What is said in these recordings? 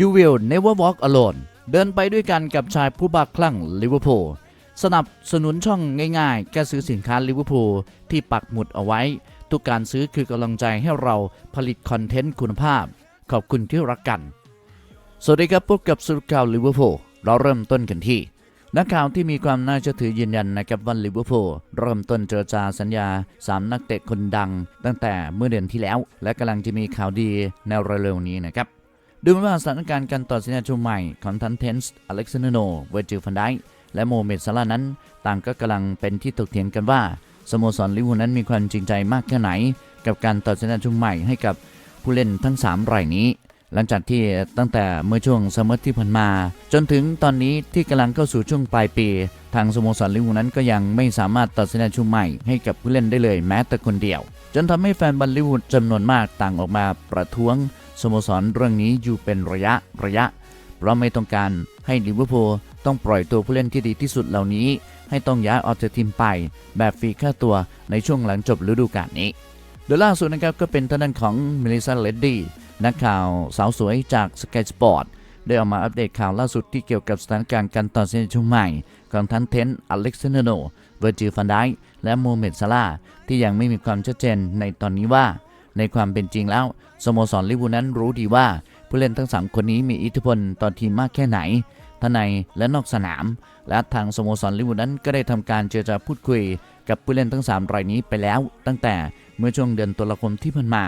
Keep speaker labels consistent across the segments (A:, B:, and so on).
A: You will never walk alone เดินไปด้วยกันกับชายผู้บ้าคลั่งลิเวอร์พูลสนับสนุนช่องง่ายๆแค่ซื้อสินค้าลิเวอร์พูลที่ปักหมุดเอาไว้ ทุกการซื้อคือกำลังใจให้เราผลิตคอนเทนต์คุณภาพ ขอบคุณที่รักกัน สวัสดีครับพบกับสรุปข่าวลิเวอร์พูลเราเริ่มต้นกันที่ นักข่าวที่มีความน่าเชื่อถือยืนยันนะครับว่าลิเวอร์พูลเริ่มต้นเจรจาสัญญา 3 นักเตะคนดัง ตั้งแต่เมื่อเดือนที่แล้ว และกำลังจะมีข่าวดีในเร็วๆนี้นะครับ ดูเหมือนว่าสถานการณ์การต่อสัญญาชุดใหม่ของทันเทนส์อเล็กซานโนเวอร์จิลฟันไดและโมเมดซาลานั้น ต่างก็กำลังเป็นที่ถกเถียงกันว่าสโมสรลิเวอร์พูลนั้นมีความจริงใจมากแค่ไหน กับการต่อสัญญาชุดใหม่ให้กับผู้เล่นทั้ง 3 รายนี้ หลังจากที่ตั้งแต่เมื่อช่วงซัมเมอร์ที่ผ่านมา จนถึงตอนนี้ที่กำลังเข้าสู่ช่วงปลายปี ทางสโมสรลิเวอร์พูลนั้นก็ยังไม่สามารถตัดสินใจชุดใหม่ให้กับผู้เล่นได้เลยแม้แต่คนเดียว จนทำให้แฟนบอลลิเวอร์พูลจำนวนมากต่างออกมาประท้วง สโมสรเรื่องนี้อยู่เป็นระยะระยะ เพราะไม่ต้องการให้ลิเวอร์พูลต้องปล่อยตัวผู้เล่นที่ดีที่สุดเหล่านี้ ให้ต้องย้ายออกจากทีมไป แบบฟรีค่าตัวในช่วงหลังจบฤดูกาลนี้ โดยล่าสุดนะครับก็เป็นท่างด้นของเมลิซาเลดดี้นักข่าวสาวสวยจากสกายสปอร์ตได้ออกมาอัปเดตข่าวล่าสุดที่เกี่ยวกับสถานการณ์การต่อสัญญาชุดใหม่ ของทั้งเทนต์อเล็กซานโนเวอร์จิลฟันไดและโมเมดซาลาที่ยังไม่มีความชัดเจนในตอนนี้ว่า ในความเป็นจริงแล้วสโมสรลิเวอร์พูลนั้นรู้ดีว่าผู้เล่นทั้งสามคนนี้มีอิทธิพลต่อทีมมากแค่ไหนทั้งในและนอกสนาม และทางสโมสรลิเวอร์พูลนั้นก็ได้ทำการเจรจาพูดคุย กับผู้เล่นทั้ง3รายนี้ไปแล้ว ตั้งแต่เมื่อช่วงเดือนตุลาคมที่ผ่านมา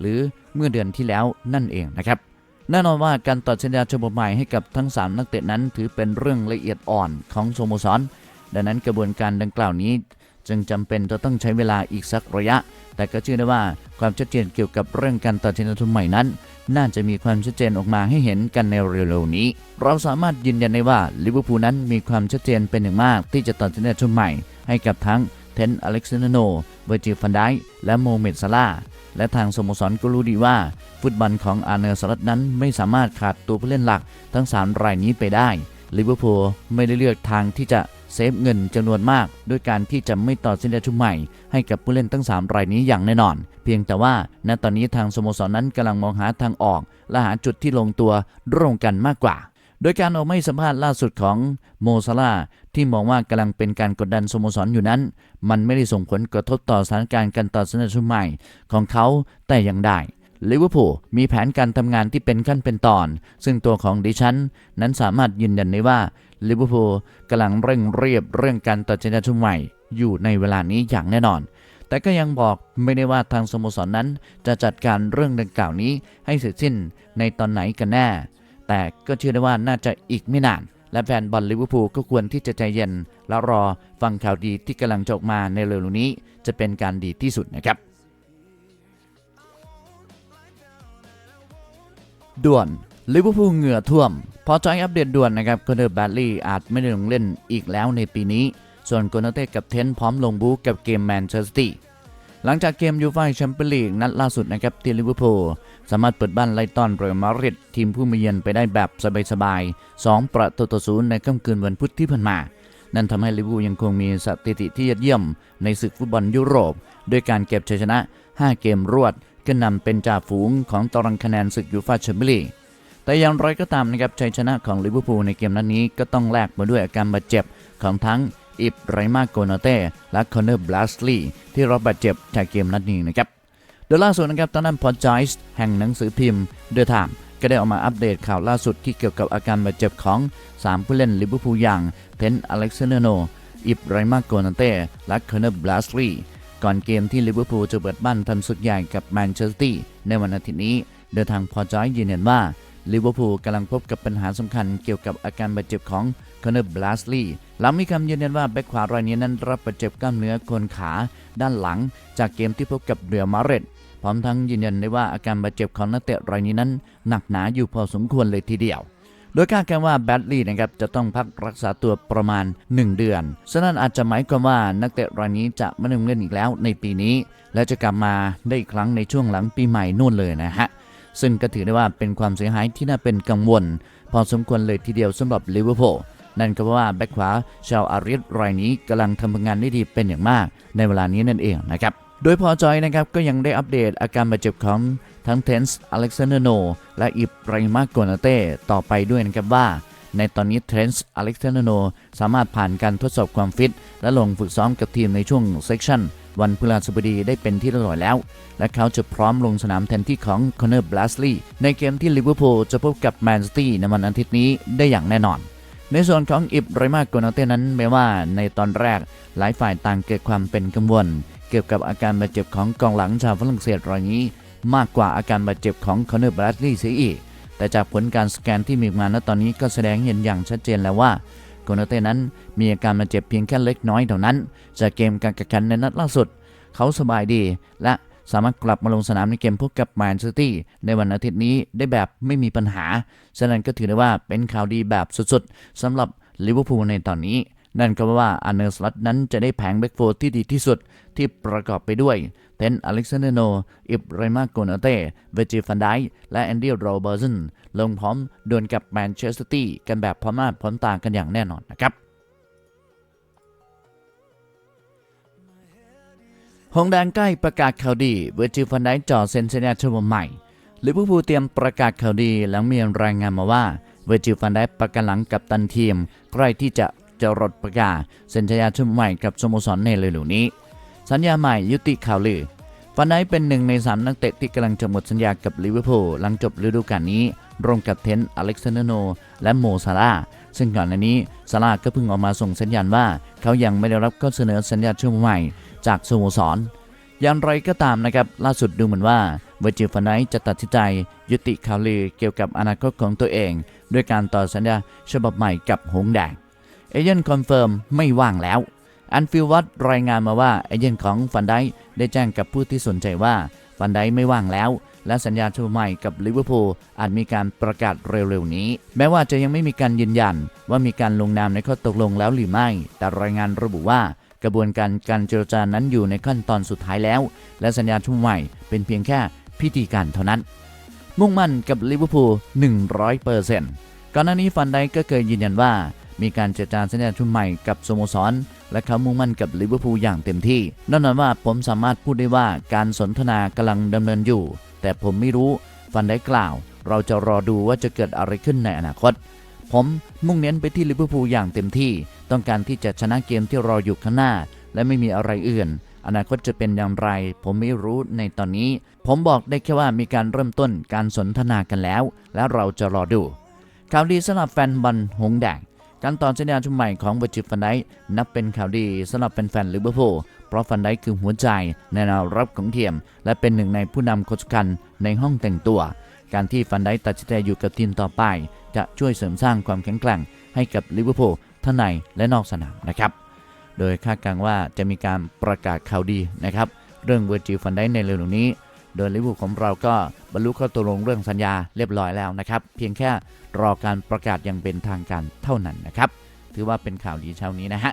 A: หรือเมื่อเดือนที่แล้วนั่นเองนะครับแน่นอนว่าการต่อสัญญาฉบับใหม่ให้กับทั้ง 3 นักเตะนั้นถือเป็นเรื่องละเอียดอ่อนของสโมสร ดังนั้นกระบวนการดังกล่าวนี้ จึงจำเป็นจะต้องใช้เวลาอีกสักระยะ แต่ก็เชื่อได้ว่าความชัดเจนเกี่ยวกับเรื่องการตัดสินทุนใหม่นั้น น่าจะมีความชัดเจนออกมาให้เห็นกันในเร็วๆนี้ เราสามารถยืนยันได้ว่าลิเวอร์พูลนั้นมีความชัดเจนเป็นอย่างมาก ที่จะตัดสินทุนใหม่ ให้กับทั้งเทนอเล็กซานโนเวอร์จิฟันไดและโมเมดซาลาและทางสโมสรก็รู้ดีว่า ฟุตบอลของอาร์เนอร์สลัดนั้นไม่สามารถขาดตัวผู้เล่นหลักทั้ง 3 รายนี้ไปได้ลิเวอร์พูลไม่ได้เลือกทางที่จะ เซฟเงินจำนวนมาก ด้วยการที่จะไม่ต่อสัญญาชุดใหม่ให้กับผู้เล่นทั้ง 3 รายนี้อย่างแน่นอน เพียงแต่ว่าณตอนนี้ทางสโมสรนั้นกำลังมองหาทางออก และหาจุดที่ลงตัวร่วมกันมากกว่า โดยการออกไม่สัมภาษณ์ล่าสุดของโมซาลาที่มองว่ากำลังเป็นการกดดันสโมสรอยู่นั้น มันไม่ได้ส่งผลกระทบต่อสถานการณ์การต่อสัญญาชุดใหม่ของเขาแต่อย่างใดลิเวอร์พูลมีแผนการทำงานที่เป็นขั้นเป็นตอน ซึ่งตัวของดิฉัน นั้นสามารถยืนยันได้ว่า ลิเวอร์พูลกำลังเร่งเรียบเรื่องการตัดสินใจชุดใหม่ อยู่ในเวลานี้อย่างแน่นอน แต่ก็ยังบอกไม่ได้ว่าทางสโมสรนนั้น จะจัดการเรื่องดังกล่าวนี้ให้เสร็จสิ้นในตอนไหนกันแน่ แต่ก็เชื่อได้ว่าน่าจะอีกไม่นาน และแฟนบอลลิเวอร์พูลก็ควรที่จะใจเย็น แล้วรอฟังข่าวดีที่กำลังจะออกมาในเร็วๆนี้ จะเป็นการดีที่สุดนะครับ ด่วนลิเวอร์พูลเหงื่อท่วม พอจอยอัปเดตด่วนนะครับก็เดอร์แบดลี่อาจไม่ได้ลงเล่นอีกแล้วในปีนี้ ส่วนโกนาเต้กับเทนพร้อมลงบู๊กับเกมแมนเชสเตอร์หลังจากเกมยูฟ่าแชมเปี้ยนลีกนัดล่าสุดนะครับที่ลิเวอร์พูลสามารถเปิดบ้านไล่ต้อนเรอัลมาดริดทีมผู้มาเยือนไปได้แบบสบายๆ2ประตูต่อศูนย์ในค่ำคืนวันพุธที่ผ่านมา นั่นทำให้ลิเวอร์พูลยังคงมีสถิติที่ยอดเยี่ยม ในศึกฟุตบอลยุโรป ด้วยการเก็บชัยชนะ 5 เกมรวดก็นำเป็นจ่าฝูงของตารางคะแนนศึกยูฟ่าแชมเปี้ยนลีก แต่อย่างไรก็ตามนะครับชัยชนะของลิเวอร์พูลในเกมนัดนี้ก็ต้องแลกมาด้วยอาการบาดเจ็บของทั้งอิบไรมาโกนาเต้และคอนเนอร์บลัสลีที่รับบาดเจ็บจากเกมนัดนี้นะครับโดยล่าสุดนะครับตอนนั้นพอจอยส์แห่งหนังสือพิมพ์เดอะไทม์ก็ได้ออกมาอัปเดตข่าวล่าสุดที่เกี่ยวกับอาการบาดเจ็บของ 3 ผู้เล่นลิเวอร์พูลอย่างเทนอเล็กซานเดโนอิบไรมาโกนาเต้และคอนเนอร์บลัสลีก่อนเกมที่ลิเวอร์พูลจะเปิดบ้านทำศึกใหญ่กับแมนเชสเตอร์ในวันอาทิตย์นี้เดินทางพอจอยยืนยันว่า ลิเวอร์พูลกำลังพบกับปัญหาสำคัญเกี่ยวกับอาการบาดเจ็บของคอนเนอร์บลัสลีย์หลังมีคำยืนยันว่าแบ็คขวารายนี้นั้นรับบาดเจ็บกล้ามเนื้อโคนขาด้านหลัง จากเกมที่พบกับเรียลมาดริดพร้อมทั้งยืนยันได้ว่าอาการบาดเจ็บของนักเตะรายนี้นั้น หนักหนาอยู่พอสมควรเลยทีเดียว โดยคาดการณ์ว่าแบดลีย์นะครับจะต้องพักรักษาตัวประมาณ 1 เดือนฉะนั้นอาจจะหมายความว่านักเตะรายนี้จะไม่ลงเล่นอีกแล้วในปีนี้ และจะกลับมาได้อีกครั้งในช่วงหลังปีใหม่นู่นเลยนะฮะ ซึ่งก็ถือได้ว่าเป็นความเสียหายที่น่าเป็นกังวล พอสมควรเลยทีเดียวสำหรับลิเวอร์พูลนั่นก็เพราะว่าแบ็คขวาชาวอาริสรายนี้กำลังทำงานได้ดีเป็นอย่างมาก ในเวลานี้นั่นเองนะครับโดยพอจอยนะครับก็ยังได้อัปเดตอาการบาดเจ็บของทั้งเทนส์อเล็กซานเดอร์โนและอิบราฮิมาโกนาเต้ต่อไปด้วยนะครับว่า ในตอนนี้เทรนส์อเล็กซานโนสามารถผ่านการทดสอบความฟิต และลงฝึกซ้อมกับทีมในช่วงเซสชั่นวันพฤหัสบดีได้เป็นที่เรียบร้อยแล้ว และเขาจะพร้อมลงสนามแทนที่ของคอนเนอร์บลัสลีย์ในเกมที่ลิเวอร์พูลจะพบกับแมนซิตี้ในวันอาทิตย์นี้ได้อย่างแน่นอน ในส่วนของอิบไรมาโกนาเต้นั้นแม้ว่าในตอนแรกหลายฝ่ายต่างเกิดความเป็นกังวล เกี่ยวกับอาการบาดเจ็บของกองหลังชาวฝรั่งเศสรายนี้ มากกว่าอาการบาดเจ็บของคอนเนอร์บลัสลีย์เสียอีก แต่จากผลการสแกนที่มีมาณตอนนี้ก็แสดงเห็นอย่างชัดเจนแล้วว่าโกนาเต้นั้นมีอาการบาดเจ็บเพียงแค่เล็กน้อยเท่านั้น จากเกมการแข่งขันในนัดล่าสุด เขาสบายดี และสามารถกลับมาลงสนามในเกมพบกับแมนซิตี้ในวันอาทิตย์นี้ได้แบบไม่มีปัญหา ฉะนั้นก็ถือได้ว่าเป็นข่าวดีแบบสุดๆสำหรับลิเวอร์พูลในตอนนี้นั่นก็ว่าอันเนอร์สลัตนั้นจะได้แผงแบ็กโฟร์ที่ดีที่สุดที่ประกอบไปด้วย เทนอเล็กซานเดอร์โน อิบรมาโกนเต้ เวจิฟันไดและแอนดี้โรเบอร์สันลงพร้อมดวลกับแมนเชสเตอร์ตี้กันแบบพร้อมหน้าพร้อมตากันอย่างแน่นอนนะครับหงแดงใกล้ประกาศข่าวดี เวจิฟันไดจ่อเซ็นสัญญาฉบับใหม่ลิเวอร์พูลเตรียมประกาศข่าวดีหลังมีรายงานมาว่า เวจิฟันไดประกันหลังกับตันทีม ใกล้ที่จะจะรดประกาศเซ็นสัญญาฉบับใหม่กับสโมสรในเร็วๆนี้ สัญญาใหม่ยุติข่าวลือฟันไดเป็นหนึ่งในสามนักเตะที่กำลังจะหมดสัญญากับลิเวอร์พูลหลังจบฤดูกาลนี้ ร่วมกับเทนอเล็กซานเดอร์โน และโมซาลาซึ่งก่อนหน้านี้ซาลาห์ก็เพิ่งออกมาส่งสัญญาณว่า เขายังไม่ได้รับข้อเสนอสัญญาฉบับใหม่จากสโมสรอย่างไรก็ตามนะครับ ล่าสุดดูเหมือนว่าเวอร์จิลฟันไดจะตัดสินใจ ยุติข่าวลือเกี่ยวกับอนาคตของตัวเอง ด้วยการต่อสัญญาฉบับใหม่กับหงแดงเอเจนต์คอนเฟิร์มไม่ว่างแล้ว อันฟิลวัตรายงานมาว่าเอเจนต์ของฟันไดได้แจ้งกับผู้ที่สนใจว่าฟันไดไม่ว่างแล้ว และสัญญาฉบับใหม่กับลิเวอร์พูลอาจมีการประกาศเร็วๆนี้ แม้ว่าจะยังไม่มีการยืนยันว่ามีการลงนามในข้อตกลงแล้วหรือไม่ แต่รายงานระบุว่ากระบวนการการเจรจานั้นอยู่ในขั้นตอนสุดท้ายแล้ว และสัญญาฉบับใหม่เป็นเพียงแค่พิธีการเท่านั้น มุ่งมั่นกับลิเวอร์พูล100%ก่อนหน้านี้ฟันไดก็เคยยืนยันว่า มีการเจรจาสัญญาชุดใหม่กับสโมสร และเขามุ่งมั่นกับลิเวอร์พูลอย่างเต็มที่นั่นหมายว่าผมสามารถพูดได้ว่าการสนทนากำลังดำเนินอยู่ แต่ผมไม่รู้ฟันได้กล่าว เราจะรอดูว่าจะเกิดอะไรขึ้นในอนาคต ผมมุ่งเน้นไปที่ลิเวอร์พูลอย่างเต็มที่ ต้องการที่จะชนะเกมที่รออยู่ข้างหน้า และไม่มีอะไรอื่น อนาคตจะเป็นอย่างไร ผมไม่รู้ในตอนนี้ ผมบอกได้แค่ว่ามีการเริ่มต้นการสนทนากันแล้ว และเราจะรอดูข่าวดีสำหรับแฟนบอลหงแดง การต่อสัญญาชุดใหม่ของเวอร์จิลฟันไดนับเป็นข่าวดีสำหรับแฟนๆลิเวอร์พูลเพราะฟันไดคือหัวใจในแนวรับของเทียม และเป็นหนึ่งในผู้นำคนสำคัญในห้องแต่งตัว การที่ฟันไดตัดสินใจอยู่กับทีมต่อไป จะช่วยเสริมสร้างความแข็งแกร่งให้กับลิเวอร์พูลทั้งในและนอกสนามนะครับ โดยคาดการณ์ว่าจะมีการประกาศข่าวดีนะครับ เรื่องเวอร์จิลฟันไดในเร็วๆนี้ โดยลิเวอร์พูลของเราก็บรรลุข้อตกลงเรื่องสัญญาเรียบร้อยแล้วนะครับ เพียงแค่รอการประกาศอย่างเป็นทางการเท่านั้นนะครับ ถือว่าเป็นข่าวดีเช้านี้นะฮะ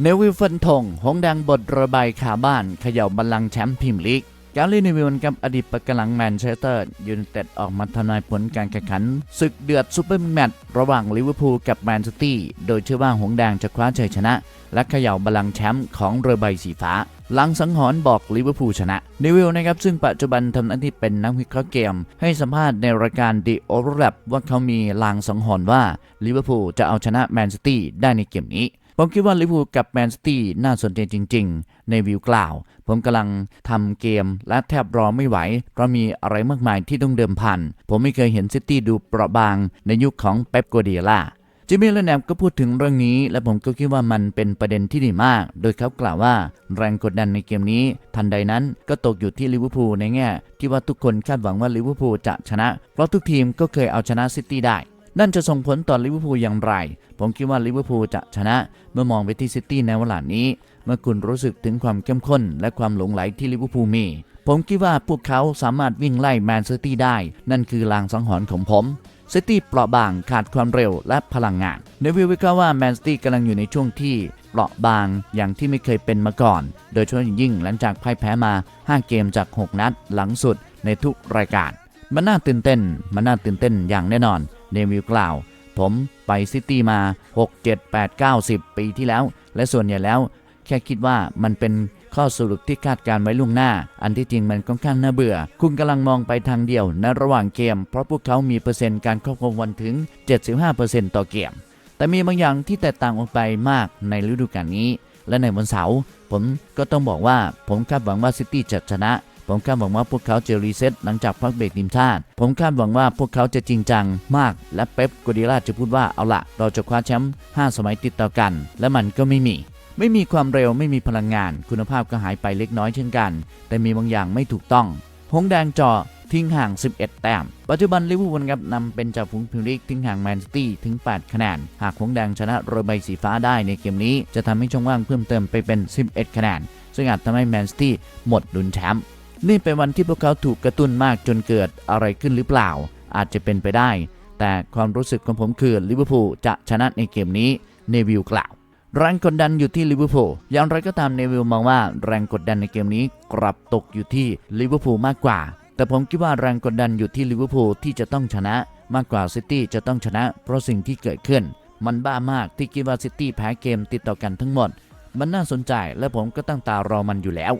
A: เนวิลฟันทงหงแดังบทระบายขาบ้านเขย่าบัลลังก์แชมป์พรีเมียร์ลีก กลลี่นิวิลกับอดีตปะกำลังแมนเชสเตอร์ยูไนเต็ดออกมาทำนายผลการแข่งขัน ศึกเดือดซูเปอร์แมตช์ระหว่างลิเวอร์พูลกับแมนซิตี้โดยเชื่อว่าหงส์แดงจะคว้าชัยชนะ และเขย่าบัลลังแชมป์ของเรือใบสีฟ้า หลังสังหรณ์บอกลิเวอร์พูลชนะนิวิลนะครับซึ่งปัจจุบันทำหน้าที่เป็นนักวิเคราะห์เกม ให้สัมภาษณ์ในรายการ The Overlap ว่าเขามีลางสังหรณ์ว่าลิเวอร์พูลจะเอาชนะแมนซิตี้ได้ในเกมนี้ ผมคิดว่าลิเวอร์พูลกับแมนซิตี้น่าสนใจจริง ๆ ในวิวกล่าว ผมกำลังทำเกมและแทบรอไม่ไหว เพราะมีอะไรมากมายที่ต้องเดิมพัน ผมไม่เคยเห็นซิตี้ดูเปราะบางในยุคของเป๊ปกัวเดียล่าจิมมี่และแนมก็พูดถึงเรื่องนี้ และผมก็คิดว่ามันเป็นประเด็นที่ดีมาก โดยเขากล่าวว่าแรงกดดันในเกมนี้ ทันใดนั้นก็ตกอยู่ที่ลิเวอร์พูลในแง่ ที่ว่าทุกคนคาดหวังว่าลิเวอร์พูลจะชนะ เพราะทุกทีมก็เคยเอาชนะซิตี้ได้ นั่นจะส่งผลต่อลิเวอร์พูลอย่างไร ผมคิดว่าลิเวอร์พูลจะชนะ เมื่อมองไปที่ซิตี้ในเวลานี้ เมื่อคุณรู้สึกถึงความเข้มข้น และความหลงไหลที่ลิเวอร์พูลมี ผมคิดว่าพวกเขาสามารถวิ่งไล่แมนซิตี้ได้ นั่นคือลางสังหรณ์ของผมซิตี้เปราะบางขาดความเร็วและพลังงานเนวิลวิเคราะห์ว่าแมนซิตี้กำลังอยู่ในช่วงที่เปราะบางอย่างที่ไม่เคยเป็นมาก่อน โดยเฉพาะยิ่งหลังจากพ่ายแพ้มา 5 เกมจาก 6 นัดหลังสุดในทุกรายการ มันน่าตื่นเต้น มันน่าตื่นเต้นอย่างแน่นอน เนวิลกล่าว ผมไปซิตี้มา 6 7 8 9 10 ปีที่แล้ว และส่วนใหญ่แล้ว แค่คิดว่ามันเป็นข้อสรุปที่คาดการไว้ล่วงหน้า อันที่จริงมันค่อนข้างน่าเบื่อ คุณกำลังมองไปทางเดียวในระหว่างเกม เพราะพวกเขามีเปอร์เซ็นต์การครอบครองบอลถึง 75%ต่อเกม แต่มีบางอย่างที่แตกต่างออกไปมากในฤดูกาลนี้ และในวันเสาร์ผมก็ต้องบอกว่าผมคาดหวังว่าซิตี้จะชนะ ผมคาดหวังว่าพวกเขาจะรีเซ็ตหลังจากพักเบรกทีมชาติ ผมคาดหวังว่าพวกเขาจะจริงจังมาก และเป๊ปกัวดิโอลาจะพูดว่าเอาละเราจะคว้าแชมป์5สมัยติดต่อกัน และมันก็ไม่มี ไม่มีความเร็วไม่มีพลังงาน คุณภาพก็หายไปเล็กน้อยเช่นกัน แต่มีบางอย่างไม่ถูกต้องหงส์แดงเจาะทิ้งห่าง 11 แต้ม ปัจจุบันลิเวอร์พูลครับนำเป็นจ่าฝูงพรีเมียร์ลีกทิ้งห่างแมนซิตี้ถึง 8 คะแนน หากหงส์แดงชนะโรยใบสีฟ้าได้ในเกมนี้ จะทำให้ช่องว่างเพิ่มเติมไปเป็น 11 คะแนน ซึ่งอาจทำให้แมนซิตี้หมดลุ้นแชมป์ นี่เป็นวันที่พวกเขาถูกกระตุ้นมากจนเกิดอะไรขึ้นหรือเปล่า อาจจะเป็นไปได้ แต่ความรู้สึกของผมคือลิเวอร์พูลจะชนะในเกมนี้เนวิลกล่าวแรงกดดันอยู่ที่ลิเวอร์พูลอย่างไรก็ตามเนวิลมองว่าแรงกดดันในเกมนี้กลับตกอยู่ที่ลิเวอร์พูลมากกว่า แต่ผมคิดว่าแรงกดดันอยู่ที่ลิเวอร์พูลที่จะต้องชนะมากกว่าซิตี้จะต้องชนะ เพราะสิ่งที่เกิดขึ้น มันบ้ามากที่คิดว่าซิตี้แพ้เกมติดต่อกันทั้งหมด มันน่าสนใจและผมก็ตั้งตารอมันอยู่แล้ว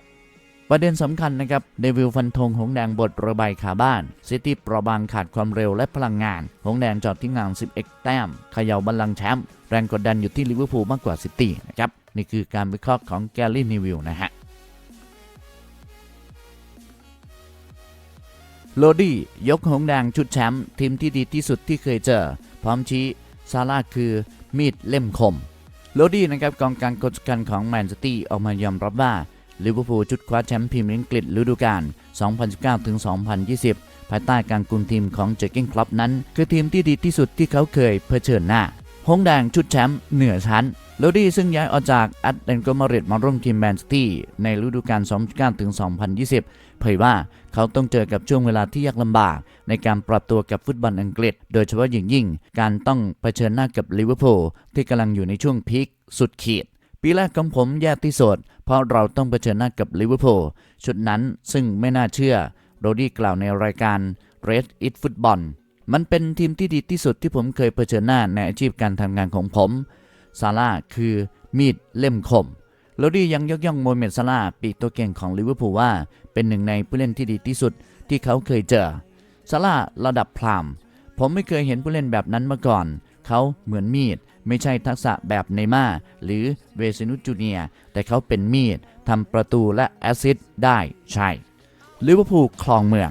A: ประเด็นสำคัญนะครับเดวิลฟันธงหงแดงบทระบายขาบ้าน ซิตี้ปราะบางขาดความเร็วและพลังงาน หงแดงจอดที่งาน 11 แต้มเขย่าบัลลังก์แชมป์แรงกดดันอยู่ที่ลิเวอร์พูลมากกว่าซิตี้นะครับนี่คือการวิเคราะห์ของแกลลี่นิวิลนะฮะโลดี้ยกหงแดงชุดแชมป์ทีมที่ดีที่สุดที่เคยเจอ พร้อมชี้ซาร่าคือมีดเล่มคมโลดี้นะครับกองกางกดกันของแมนซิตี้ออกมายอมรับว่า ลิเวอร์พูลจุดคว้าแชมป์พรีเมียร์ลีกอังกฤษฤดูกาล 2019-2020 ภายใต้การกุมทีมของเจอร์เก้นคลับนั้น คือทีมที่ดีที่สุดที่เขาเคยเผชิญหน้า หงแดงชุดแชมป์เหนือชั้นโลดี้ซึ่งย้ายออกจากแอตเลนโกมาริดมาร่วมทีมแมนซิตี้ในฤดูกาล 2019-2020 เผยว่าเขาต้องเจอกับช่วงเวลาที่ยากลำบาก ในการปรับตัวกับฟุตบอลอังกฤษ โดยเฉพาะอย่างยิ่ง การต้องเผชิญหน้ากับลิเวอร์พูลที่กำลังอยู่ในช่วงพีคสุดขีด ปีแรกของผมแย่ที่สุดเพราะเราต้องเผชิญหน้ากับลิเวอร์พูลชุดนั้นซึ่งไม่น่าเชื่อ โรดี้กล่าวในรายการ Red It Football มันเป็นทีมที่ดีที่สุดที่ผมเคยเผชิญหน้าในอาชีพการทำงานของผม ซาร่าคือมีดเล่มคม โรดี้ยังยกย่องโมเมดซาร่าปีกตัวเก่งของลิเวอร์พูลว่า เป็นหนึ่งในผู้เล่นที่ดีที่สุดที่เขาเคยเจอ ซาร่าระดับพรามผมไม่เคยเห็นผู้เล่นแบบนั้นมาก่อน เขาเหมือนมีด ไม่ใช่ทักษะแบบเนม่าหรือเวซินุจูเนียแต่เขาเป็นมีดทำประตูและแอซิสต์ได้ใช่ลิเวอร์พูลคลองเมือง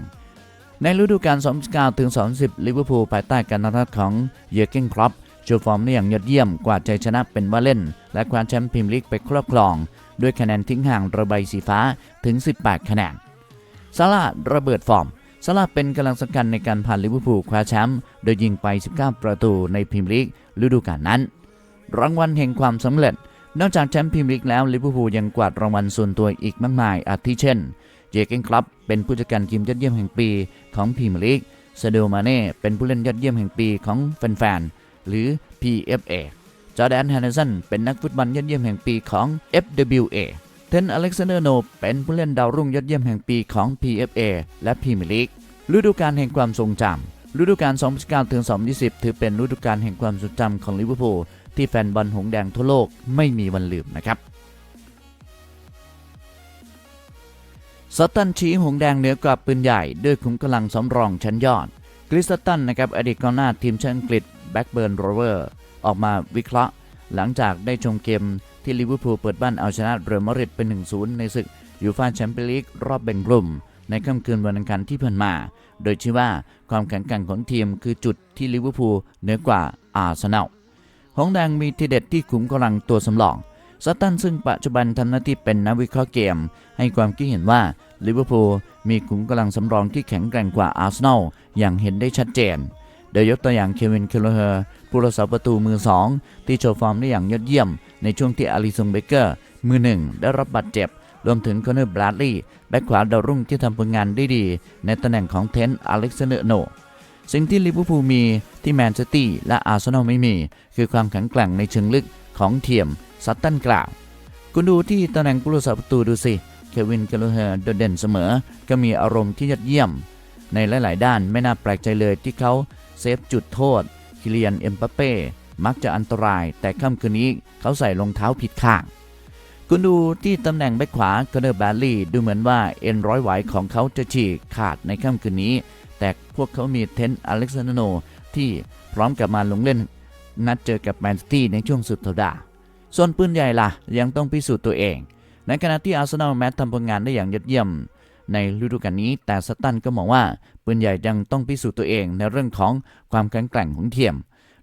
A: ในฤดูกาล2019ถึง2010ลิเวอร์พูลภายใต้การนำทัพของเยอร์เกนครอปโชว์ฟอร์มได้อย่างยอดเยี่ยมกว่าดใจชนะเป็นว่าเล่น และคว้าแชมป์พรีเมียร์ลีกไปครอบครอง ด้วยคะแนนทิ้งห่างระบายสีฟ้าถึง 18 คะแนนซาร่าระเบิดฟอร์ม ซาร่าเป็นกำลังสำคัญในการพาลิเวอร์พูลคว้าแชมป์โดยยิงไป 19 ประตูในพรีเมียร์ลีกฤดูกาลนั้น รางวัลแห่งความสำเร็จ นอกจากแชมป์พรีเมียร์ลีกแล้วลิเวอร์พูลยังกวาดรางวัลส่วนตัวอีกมากมายอาทิเช่น เจเกนคลับเป็นผู้จัดการทีมยอดเยี่ยมแห่งปีของพรีเมียร์ลีกซาเดลมาเน่เป็นผู้เล่นยอดเยี่ยมแห่งปีของแฟนๆหรือ PFA จอแดนแฮนเดอร์สันเป็นนักฟุตบอลยอดเยี่ยมแห่งปีของ FWA ทนอเล็กซานเดอร์โนเป็นผู้เล่นดาวรุ่งยอดเยี่ยมแห่งปีของ PFA และพรีเมียร์ลีกฤดูกาลแห่งความทรงจำฤดูกาล 2019ถึง2020 ถือเป็นฤดูกาลแห่งความทรงจำของลิเวอร์พูลที่แฟนบอลหงแดงทั่วโลกไม่มีวันลืมนะครับสตันชี้หงแดงเหนือกว่าปืนใหญ่ ด้วยขุมกำลังสำรองชั้นยอดคริสตันนะครับอดีตกองหน้าทีมชาติอังกฤษแบ็กเบิร์นโรเวอร์ออกมาวิเคราะห์ หลังจากได้ชมเกม ที่ลิเวอร์พูลเปิดบ้านเอาชนะเรอัลมาดริดเป็น 1-0 ในศึกยูฟ่าแชมเปี้ยนลีกรอบแบ่งกลุ่ม ในค่ำคืนวันอังคารที่ผ่านมา โดยชี้ว่าความแข็งแกร่งของทีมคือจุดที่ลิเวอร์พูลเหนือกว่าอาร์เซนอลหงแดงมีทีเด็ดที่ขุมกำลังตัวสำรองซัตตันซึ่งปัจจุบันทำหน้าที่เป็นนักวิเคราะห์เกม ให้ความคิดเห็นว่าลิเวอร์พูลมีขุมกำลังสำรองที่แข็งแกร่งกว่าอาร์เซนอลอย่างเห็นได้ชัดเจน โดยยกตัวอย่างเควินเคลเฮอร์ ผู้รักษาประตูมือ 2 ที่โชว์ฟอร์มได้อย่างยอดเยี่ยม ในช่วงที่อาริซงเบเกอร์ มือหนึ่งได้รับบาดเจ็บ รวมถึงคอนเนอร์บราดลีย์แบ็คขวาดาวรุ่งที่ทำผลงานได้ดี ในตำแหน่งของเทนต์อเล็กซานเดอร์โนสิ่งที่ลิเวอร์พูลมีที่แมนเชสเตอร์และอาร์เซนอลไม่มี คือความแข็งแกร่งในเชิงลึกของเทียมซัตตันกล่าว คุณดูที่ตำแหน่งผู้รักษาประตูดูสิเควินเคลเฮอร์โดดเด่นเสมอ ก็มีอารมณ์ที่ยอดเยี่ยม ในหลาย ๆ ด้านไม่น่าแปลกใจเลยที่เขาเซฟจุดโทษ คคิเลียนเอ็มบัปเป้มักจะอันตราย แต่ค่ำคืนนี้เขาใส่รองเท้าผิดข้าง คุณดูที่ตำแหน่งแบ็คขวาคอนเนอร์แบลลี่ดูเหมือนว่าเอ็นร้อยไหวของเขาจะฉีกขาดในค่ำคืนนี้ แต่พวกเขามีเทนต์อเล็กซานโนที่พร้อมกลับมาลงเล่น นัดเจอกับแมนซิตี้ในช่วงสุดสัปดาห์ส่วนปืนใหญ่ล่ะ ยังต้องพิสูจน์ตัวเอง ในขณะที่อาร์เซนอลแม้ทำผลงานได้อย่างยอดเยี่ยม ในฤดูกาลนี้แต่สตันก็มองว่า ปืนใหญ่ยังต้องพิสูจน์ตัวเองในเรื่องของความแข็งแกร่งของเทียม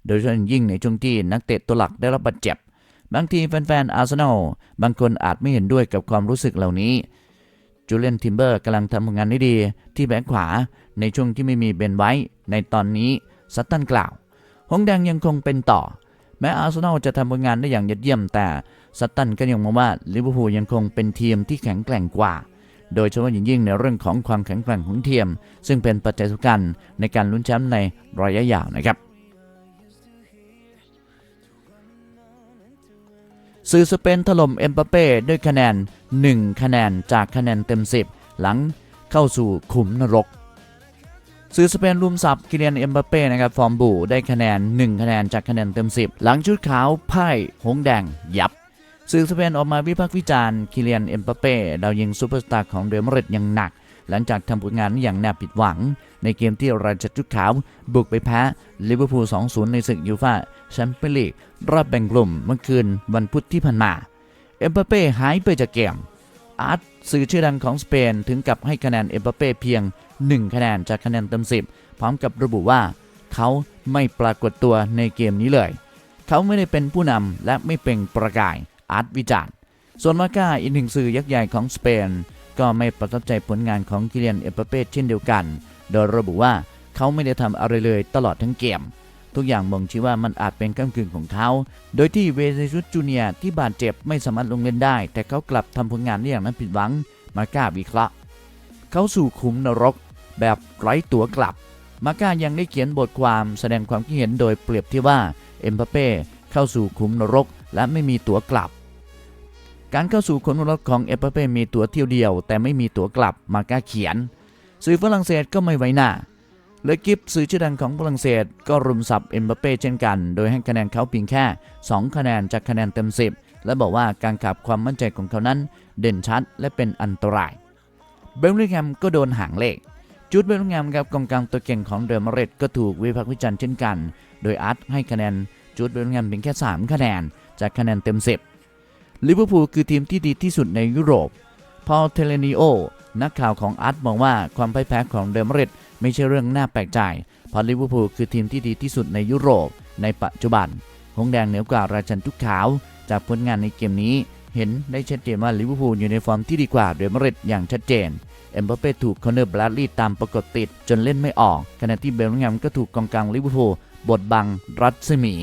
A: โดยเฉพาะยิ่งในช่วงที่นักเตะตัวหลักได้รับบาดเจ็บ บางทีแฟนๆอาร์เซนอลบางคนอาจไม่เห็นด้วยกับความรู้สึกเหล่านี้ จูเลียนทิมเบอร์กำลังทำงานได้ดีที่แบ็คขวาในช่วงที่ไม่มีเบนไว้ในตอนนี้ซัตตันกล่าวหงแดงยังคงเป็นต่อ แม้อาร์เซนอลจะทำผลงานได้อย่างยอดเยี่ยมแต่ซัตตันก็ยังมองว่าลิเวอร์พูลยังคงเป็นทีมที่แข็งแกร่งกว่า โดยเฉพาะอย่างยิ่งในเรื่องของความแข็งแกร่งของเทียม ซึ่งเป็นปัจจัยสำคัญในการลุ้นแชมป์ในระยะยาวนะครับสื่อสเปนถล่มเอ็มบัปเป้ด้วยคะแนน 1 คะแนนจากคะแนนเต็ม 10 หลังเข้าสู่ขุมนรกสื่อสเปนรวมสับกิเลียนเอ็มบัปเป้นะครับ ฟอร์มบูได้คะแนน 1 คะแนนจากคะแนนเต็ม 10 หลังชุดขาวพ่ายหงแดงยับ สื่อสเปนออกมาวิพากษ์วิจารณ์คิเลียนเอ็มบัปเป้ดาวยิงซูเปอร์สตาร์ของเรอัลมาดริดอย่างหนัก หลังจากทำผลงานอย่างน่าผิดหวัง ในเกมที่ราชชุดขาว บุกไปแพ้ลิเวอร์พูล 2-0 ในศึกยูฟ่าแชมเปี้ยนลีกรอบแบ่งกลุ่มเมื่อคืนวันพุธที่ผ่านมาเอ็มบัปเป้หายไปจากเกมอาร์ตสื่อชื่อดังของสเปนถึงกับให้คะแนนเอ็มบัปเป้เพียง 1 คะแนนจากคะแนนเต็ม10 พร้อมกับระบุว่า เขาไม่ปรากฏตัวในเกมนี้เลย เขาไม่ได้เป็นผู้นำและไม่เป็นประกาย อาร์ตวิจารณ์ ส่วนมาก้าอีกหนึ่งสื่อยักษ์ใหญ่ของสเปน ก็ไม่ประทับใจผลงานของกิเลียนเอ็มบัปเป้เช่นเดียวกัน โดยระบุว่าเขาไม่ได้ทำอะไรเลยตลอดทั้งเกม ทุกอย่างบ่งชี้ว่ามันอาจเป็นก้ากึ่งของเขา โดยที่เวเนซุสจูเนียที่บาดเจ็บไม่สามารถลงเล่นได้ แต่เขากลับทำผลงานได้อย่างนั้นผิดหวัง มาก้าวิเคราะห์เขาสู่ขุมนรกแบบไร้ตั๋วกลับ มาก้ายังได้เขียนบทความแสดงความคิดเห็นโดยเปรียบเทียบว่าเอ็มบัปเป้เข้าสู่ขุมนรกและไม่มีตั๋วกลับ การเข้าสู่ขนรกของเอ็มบัปเป้มีตั๋วเที่ยวเดียว แต่ไม่มีตั๋วกลับมาก้าเขียน สื่อฝรั่งเศสก็ไม่ไว้หน้าเลกิฟสื่อชื่อดังของฝรั่งเศสก็รุมสับเอ็มบัปเป้เช่นกัน โดยให้คะแนนเขาเพียงแค่ 2 คะแนนจากคะแนนเต็ม 10 และบอกว่าการขับความมั่นใจของเขานั้น เด่นชัดและเป็นอันตราย เบลลิงแฮมก็โดนหางเลข จุดเบลลิงแฮมครับกองกลางตัวเก่งของเดอมาเรตก็ถูกวิพากษ์วิจารณ์เช่นกัน โดยอาร์ตให้คะแนนจุดเบลลิงแฮมเพียงแค่ 3 คะแนนจากคะแนนเต็ม 10 ลิเวอร์พูลคือทีมที่ดีที่สุดในยุโรป พอลเทเลนิโอ นักข่าวของอาร์ตมองว่าความพ่ายแพ้ของเดอมาเรตไม่ใช่เรื่องน่าแปลกใจ เพราะลิเวอร์พูลคือทีมที่ดีที่สุดในยุโรป ในปัจจุบัน หงแดงเหนือกว่าราชันทุกขาว จากผลงานในเกมนี้ เห็นได้ชัดเจนว่าลิเวอร์พูลอยู่ในฟอร์มที่ดีกว่าเดอมาเรตอย่างชัดเจน เอ็มบัปเป้ถูกคอนเนอร์บลัดลีย์ตามประกบติดจนเล่นไม่ออก ขณะที่เบลลิงแฮมก็ถูกกองกลางลิเวอร์พูลบดบังรัศมี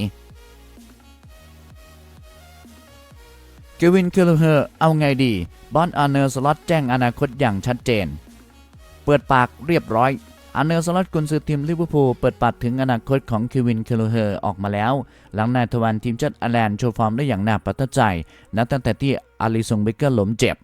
A: เกวินเคลเฮอร์เอาไงดี บอนอาร์เนอร์สล็อตแจ้งอนาคตอย่างชัดเจน เปิดปากเรียบร้อยอาร์เนอร์สล็อตกุนซือทีมลิเวอร์พูลเปิดปากถึงอนาคตของเควินเคลเฮอร์ออกมาแล้ว หลังนายทวันทีมชาติไอร์แลนด์โชว์ฟอร์มได้อย่างน่าประทับใจ นับตั้งแต่ที่อาริซงเบเกอร์ล้มเจ็บ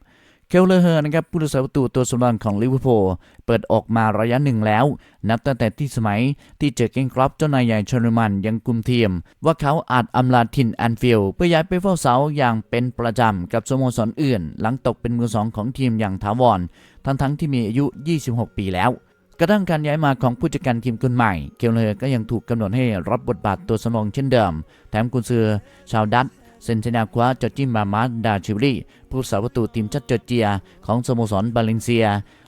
A: เคลเลอร์เฮอร์นะครับผู้รักษาประตูตัวสำรองของลิเวอร์พูลเปิดออกมาระยะหนึ่งแล้ว นับตั้งแต่ที่สมัยที่เจอเกนครอปเจ้านายใหญ่เชอร์มันยังกุมทีมว่าเขาอาจอำลาถิ่นแอนฟิลด์เพื่อย้ายไปเฝ้าเสาอย่างเป็นประจำกับสโมสรอื่น หลังตกเป็นมือสองของทีมอย่างถาวร ทั้งๆที่มีอายุ 26 ปีแล้วกระทั่งการย้ายมาของผู้จัดการทีมคนใหม่ เคลเลอร์ก็ยังถูกกำหนดให้รับบทบาทตัวสำรองเช่นเดิม แถมกุนซือชาวดัตช์ เซนเทนาคว้าจอร์จิมามาดาชิวรีผู้สาประตูทีมชาติจอร์เจีย ของสโมสรบาเลนเซีย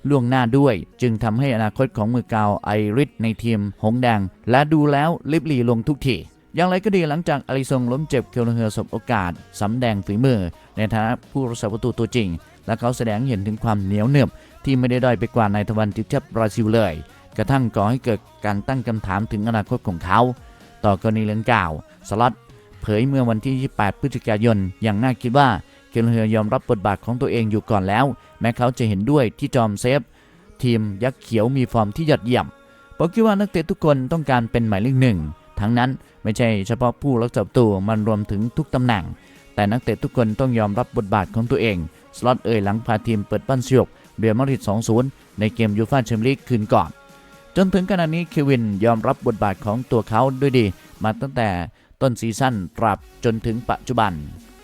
A: ล่วงหน้าด้วย จึงทำให้อนาคตของมือกาวไอริสในทีมหงแดง และดูแล้วลิบลีลงทุกทีอย่างไรก็ดีหลังจากอาริซงล้มเจ็บเคลเฮอร์สบโอกาสสำแดงฝีมือ ในฐานะผู้รักษาประตูตัวจริง และเขาแสดงเห็นถึงความเหนียวเหนึบที่ไม่ได้ด้อยไปกว่านายทวันทีมชาติบราซิลเลย กระทั่งก่อให้เกิดการตั้งคำถามถึงอนาคตของเขา ต่อกรณีเรื่องกล่าวสล็อต ผยเมื่อวันที่ 28 พฤศจิกายน อย่างน่าคิดว่าเคลเฮอร์ยอมรับบทบาทของตัวเองอยู่ก่อนแล้ว แม้เขาจะเห็นด้วยที่จอมเซฟ ทีมยักษ์เขียวมีฟอร์มที่ยอดเยี่ยมผมคิดว่านักเตะทุกคนต้องการเป็นหมายเลขหนึ่ง ทั้งนั้นไม่ใช่เฉพาะผู้รักษาประตูมันรวมถึงทุกตำแหน่ง แต่นักเตะทุกคนต้องยอมรับบทบาทของตัวเอง สล็อตเอ่ยหลังพาทีมเปิดปั้นสยบเบียร์มาริด2-0 ในเกมยูฟ่าแชมเปี้ยนลีกคืนก่อน จนถึงขณะนี้เควินยอมรับบทบาทของตัวเขาด้วยดี มาตั้งแต่ ต้นซีซั่นตราบจนถึงปัจจุบัน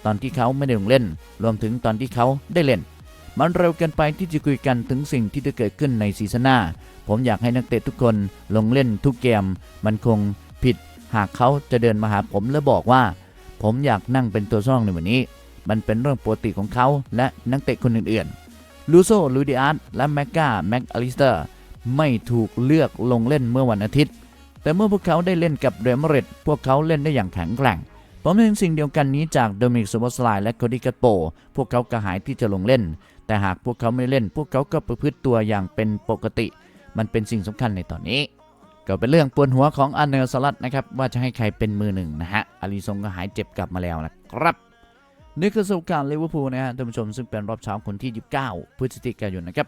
A: ตอนที่เขาไม่ได้ลงเล่น รวมถึงตอนที่เขาได้เล่น มันเร็วเกินไปที่จะคุยกันถึงสิ่งที่จะเกิดขึ้นในซีซั่นหน้า ผมอยากให้นักเตะทุกคนลงเล่นทุกเกม มันคงผิด หากเขาจะเดินมาหาผมและบอกว่า ผมอยากนั่งเป็นตัวซ่องในวันนี้ มันเป็นเรื่องปกติของเขาและนักเตะคนอื่นๆ ลูโซ ลูดิอาร์ตและแมกกาแม็กอลิสเตอร์ไม่ถูกเลือกลงเล่นเมื่อวันอาทิตย์ แต่เมื่อพวกเขาได้เล่นกับเรมาดริดพวกเขาเล่นได้อย่างแข็งแกร่ง ผมเห็นสิ่งเดียวกันนี้จากโดมิกซูบอสไลและโคดิกัตโป พวกเขากระหายที่จะลงเล่น แต่หากพวกเขาไม่เล่น พวกเขาก็ประพฤติตัวอย่างเป็นปกติ มันเป็นสิ่งสำคัญในตอนนี้ ก็เป็นเรื่องปวดหัวของอันเนอร์สลัดนะครับว่าจะให้ใครเป็นมือหนึ่งนะฮะอาริซงก็หายเจ็บกลับมาแล้วนะครับนี่คือประสบการณ์ลิเวอร์พูลนะฮะท่านผู้ชมซึ่งเป็นรอบเช้าคนที่ 29 พฤศจิกายนนะครับ